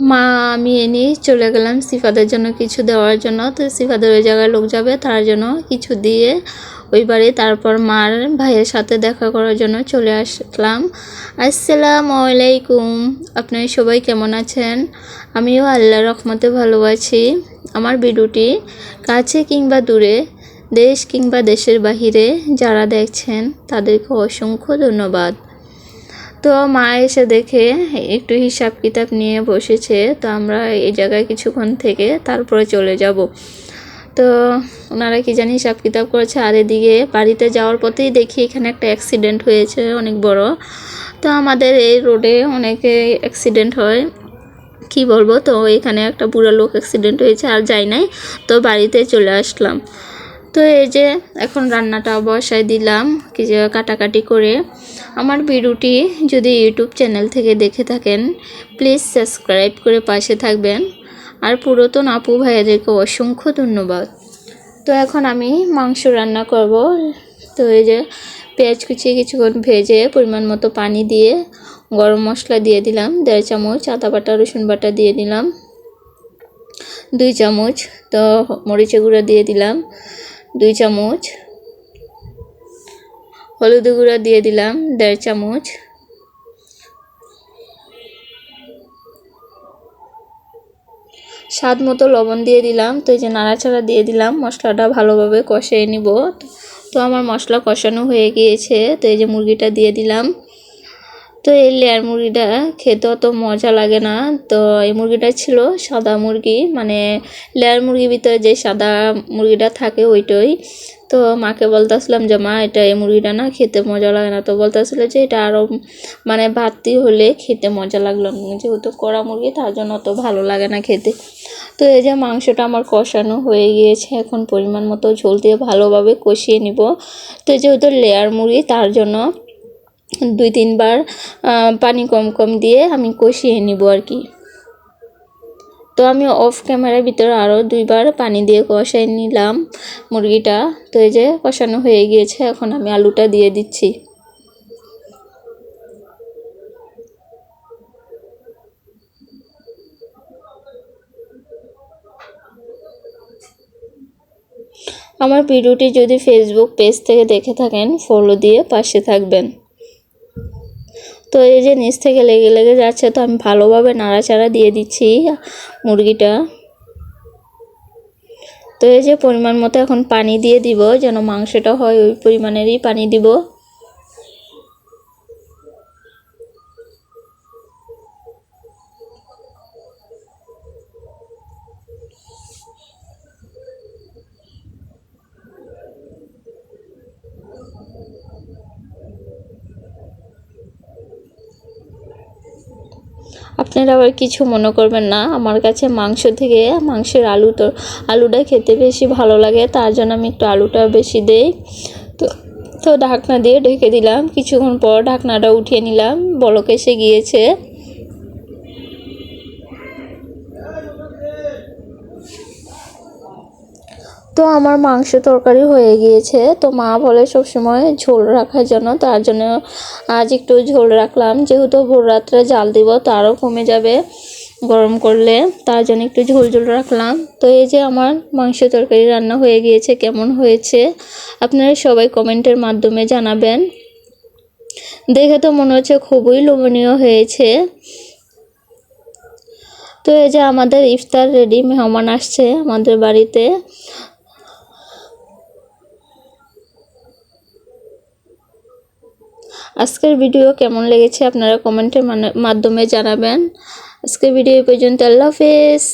মা, আমি এনে চলে গেলাম সিফাদের জন্য কিছু দেওয়ার জন্য। তো সিফাদের ওই জায়গায় লোক যাবে, তার জন্য কিছু দিয়ে ওই বাড়ি, তারপর মার ভাইয়ের সাথে দেখা করার জন্য চলে আসলাম। আসসালামু আলাইকুম। আপনারা সবাই কেমন আছেন? আমিও আল্লাহ রহমতে ভালো আছি। আমার ভিডিওটি কাছে কিংবা দূরে, দেশ কিংবা দেশের বাহিরে যারা দেখছেন, তাদেরকে অসংখ্য ধন্যবাদ। তো মা এসে দেখে একটু হিসাব কিতাব নিয়ে বসেছে, তো আমরা এই জায়গায় কিছুক্ষণ থেকে তারপরে চলে যাব। তো ওনারা কি জানি হিসাব কিতাব করেছে, আর এদিকে বাড়িতে যাওয়ার পথেই দেখি এখানে একটা অ্যাক্সিডেন্ট হয়েছে, অনেক বড়। তো আমাদের এই রোডে অনেকে অ্যাক্সিডেন্ট হয়, কি বলব? তো এখানে একটা বুড়ো লোক অ্যাক্সিডেন্ট হয়েছে, আর যাই নাই, তো বাড়িতে চলে আসলাম। তো এই যে এখন রান্নাটা বসাই দিলাম কিছু কাটাকাটি করে। আমার ভিডিওটি যদি ইউটিউব চ্যানেল থেকে দেখে থাকেন প্লিজ সাবস্ক্রাইব করে পাশে থাকবেন। আর পুরাতন আপু ভাইয়াদেরকে অসংখ্য ধন্যবাদ। তো এখন আমি মাংস রান্না করব। তো এই যে পেঁয়াজ কুচিয়ে কিছুক্ষণ ভেজে পরিমাণ মতো পানি দিয়ে গরম মশলা দিয়ে দিলাম। দেড় চামচ আদা বাটা, রসুন বাটা দিয়ে দিলাম। দুই চামচ তো মরিচে গুঁড়ো দিয়ে দিলাম। দুই চামচ। হলুদ গুঁড়া দিয়ে দিলাম দেড় চামচ। স্বাদ মতো লবণ দিয়ে দিলাম। তো এই যে নাড়াচাড়া দিয়ে দিলাম, মশলাটা ভালোভাবে কষিয়ে নিব। তো আমার মশলা কষানো হয়ে গিয়েছে। তো এই যে মুরগিটা দিয়ে দিলাম। তো এই লেয়ার মুরগিটা খেতে অত মজা লাগে না। তো এই মুরগিটা ছিল সাদা মুরগি মানে লেয়ার মুরগির ভিতরে যে সাদা মুরগিটা থাকে ওইটাই। তো মাকে বলতেছিলাম যে, মা, এটা এই মুরগিটা না খেতে মজা লাগে না। তো বলতেছিল যে, এটা আরও মানে ভাতটি হলে খেতে মজা লাগল। যেহেতু কড়া মুরগি, তার জন্য অত ভালো লাগে না খেতে। তো এই যে মাংসটা আমার কষানো হয়ে গিয়েছে, এখন পরিমাণ মতো ঝোল দিয়ে ভালোভাবে কষিয়ে নিব। তো যেহেতু লেয়ার মুরগি, তার জন্য দুই, তিনবার পানি কম কম দিয়ে আমি কষিয়ে নিব আর কি। তো আমি অফ ক্যামেরার ভিতরে আরও দুইবার পানি দিয়ে কষাই নিলাম মুরগিটা। তো এই যে কষানো হয়ে গিয়েছে, এখন আমি আলুটা দিয়ে দিচ্ছি। আমার ভিডিওটি যদি ফেসবুক পেজ থেকে দেখে থাকেন ফলো দিয়ে পাশে থাকবেন। তো এই যে নিচ থেকে লেগে লেগে যাচ্ছে, তো আমি ভালোভাবে নাড়াচাড়া দিয়ে দিচ্ছি মুরগিটা। তো এই যে পরিমাণ মতো এখন পানি দিয়ে দিব, যেন মাংসটা হয় ওই পরিমাণেরই পানি দিব। আপনারা আবার কিছু মনে করবেন না। আমার কাছে মাংস থেকে মাংসের আলু তো, আলুটা খেতে বেশি ভালো লাগে, তার জন্য আমি একটু আলুটা বেশি দেই। তো তো ঢাকনা দিয়ে ঢেকে দিলাম। কিছুক্ষণ পর ঢাকনাটা উঠিয়ে নিলাম। বলকে এসে গিয়েছে। তো আমার মাংস তরকারি হয়ে গিয়েছে। তো মা বলে সবসময় ঝোল রাখার জন্য, তার জন্য আজ একটু ঝোল রাখলাম। যেহেতু ভোর রাত্রে জাল দিব, তারও কমে যাবে গরম করলে, তার জন্য একটু ঝোল ঝোল রাখলাম। তো এই যে আমার মাংস তরকারি রান্না হয়ে গিয়েছে, কেমন হয়েছে? আপনারা সবাই কমেন্টের মাধ্যমে জানাবেন। দেখে তো মনে হচ্ছে খুবই লোভনীয় হয়েছে। তো এই যে আমাদের ইফতার রেডি, মেহমান আসছে আমাদের বাড়িতে। আজকের ভিডিও কেমন লেগেছে আপনারা কমেন্টের মাধ্যমে জানাবেন। আজকের ভিডিও পর্যন্ত। আল্লাহ হাফেজ।